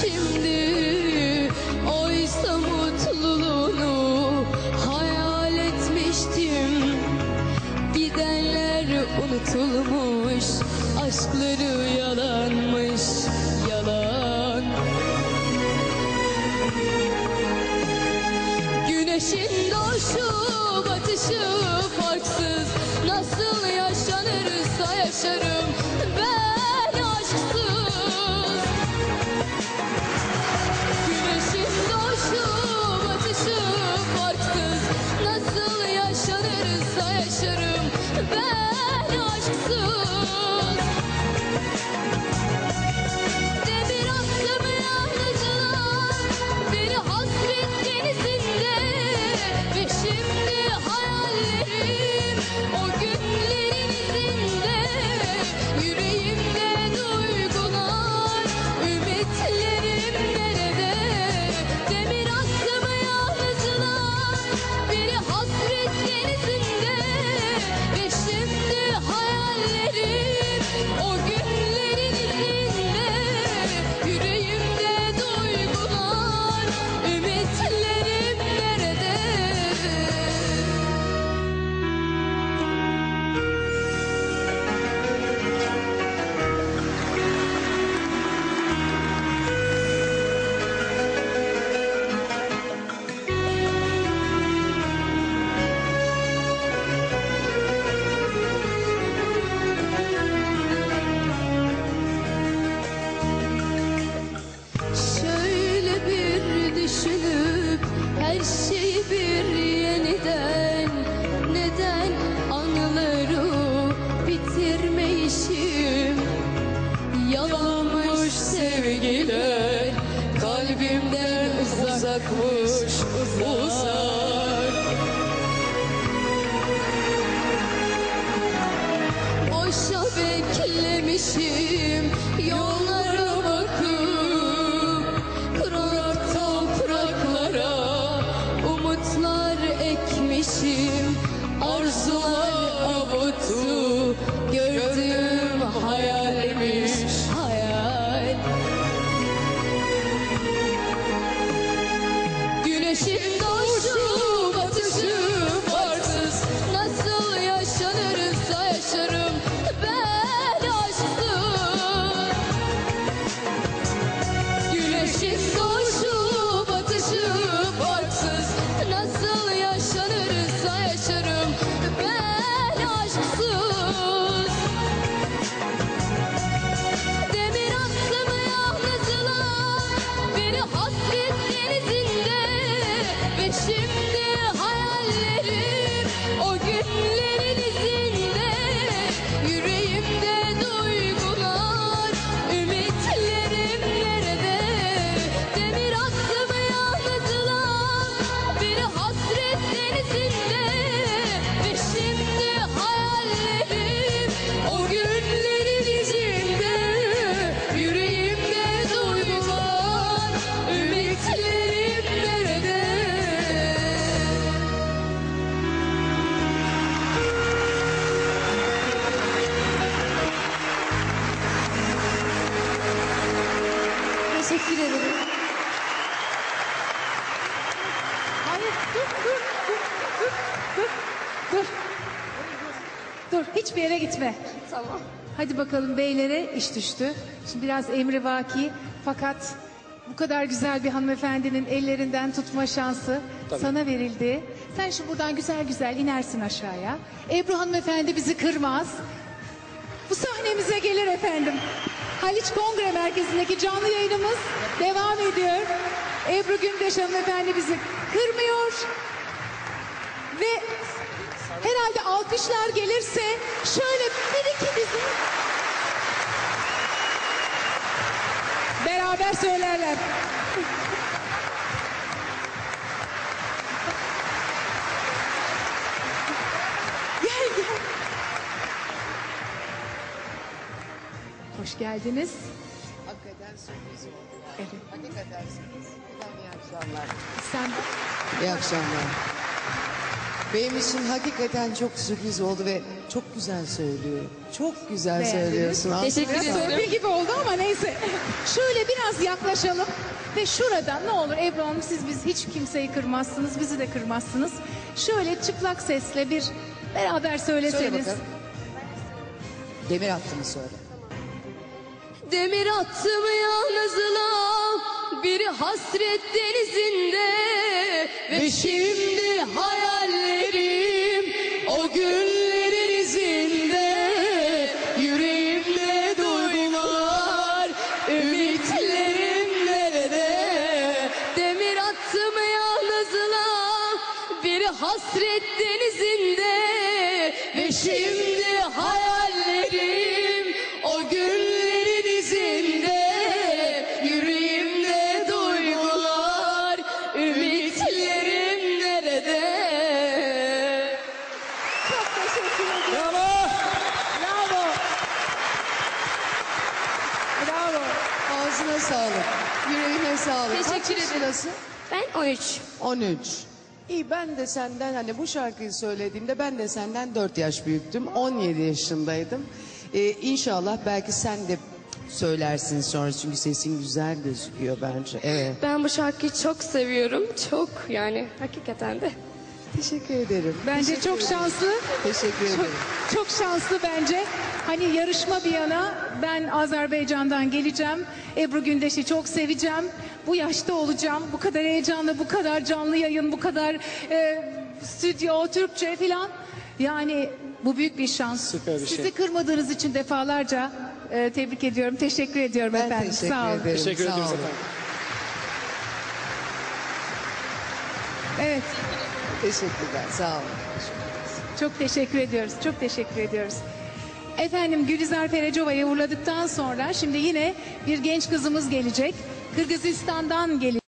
şimdi? Oysa mutluluğunu Hayal etmiştim. Gidenler unutulmuş Aşkları yalanmış Yalan. Güneşin doğuşu batışı farksız. Nasıl yaşanırsa yaşarım yaşarım. Ben Teşekkür ederim. Hayır dur dur dur dur dur dur. Dur hiçbir yere gitme. Tamam Hadi bakalım beylere iş düştü. Şimdi biraz emri vaki fakat bu kadar güzel bir hanımefendinin ellerinden tutma şansı sana verildi. Sen şimdi buradan güzel güzel inersin aşağıya. Ebru hanımefendi bizi kırmaz. Bu sahnemize gelir efendim. Haliç Kongre Merkezi'ndeki canlı yayınımız devam ediyor. Ebru Gündeş hanımefendi bizi kırmıyor. Ve herhalde alkışlar gelirse şöyle bir iki bizim beraber söylerler. gel gel. Hoş geldiniz. Hakikaten sürpriz oldu. Evet. Hakikaten sürpriz. İyi akşamlar. Sen İyi akşamlar. Benim için hakikaten çok sürpriz oldu ve çok güzel söylüyor. Çok güzel Beğendiniz. söylüyorsun. Teşekkür Biraz ederim. torpil gibi oldu ama neyse. Şöyle biraz yaklaşalım ve şuradan ne olur Ebru Hanım siz biz hiç kimseyi kırmazsınız, bizi de kırmazsınız. Şöyle çıplak sesle bir beraber Söyle söyleseniz. bakalım. Demir attığını söyle. Demir attım yalnızlığa bir hasret denizinde Ve şimdi hayallerim hasret denizinde Ve şimdi hayallerim o günlerin izinde Yüreğimde duygular, ümitlerim nerede? Çok teşekkür ederim. Bravo. Bravo. Bravo. Ağzına sağlık. Yüreğine sağlık. Teşekkür Kaç ederim. yaşındasın? Ben 13. 13. İyi ben de senden hani bu şarkıyı söylediğimde ben de senden 4 yaş büyüktüm. 17 yaşındaydım. Ee, inşallah belki sen de söylersin sonra çünkü sesin güzel gözüküyor bence. Evet. Ben bu şarkıyı çok seviyorum. Çok yani hakikaten de. Teşekkür ederim. Bence Teşekkür çok ederim. şanslı. Teşekkür Çok, ederim. çok şanslı bence. Hani yarışma bir yana ben Azerbaycan'dan geleceğim. Ebru Gündeş'i çok seveceğim. Bu yaşta olacağım. Bu kadar heyecanlı, bu kadar canlı yayın, bu kadar e, stüdyo, Türkçe falan. Yani bu büyük bir şans. Süper bir şey. Sizi kırmadığınız için defalarca e, tebrik ediyorum. Teşekkür ediyorum Ben efendim. teşekkür Sağ olun. ederim. Teşekkür Sağ ediyoruz olun. efendim. Evet. Teşekkürler. Sağ olun. Çok teşekkür ediyoruz. Çok teşekkür ediyoruz. Efendim Gülizar Perecova'yı uğurladıktan sonra şimdi yine bir genç kızımız gelecek. Kırgızistan'dan gelecek.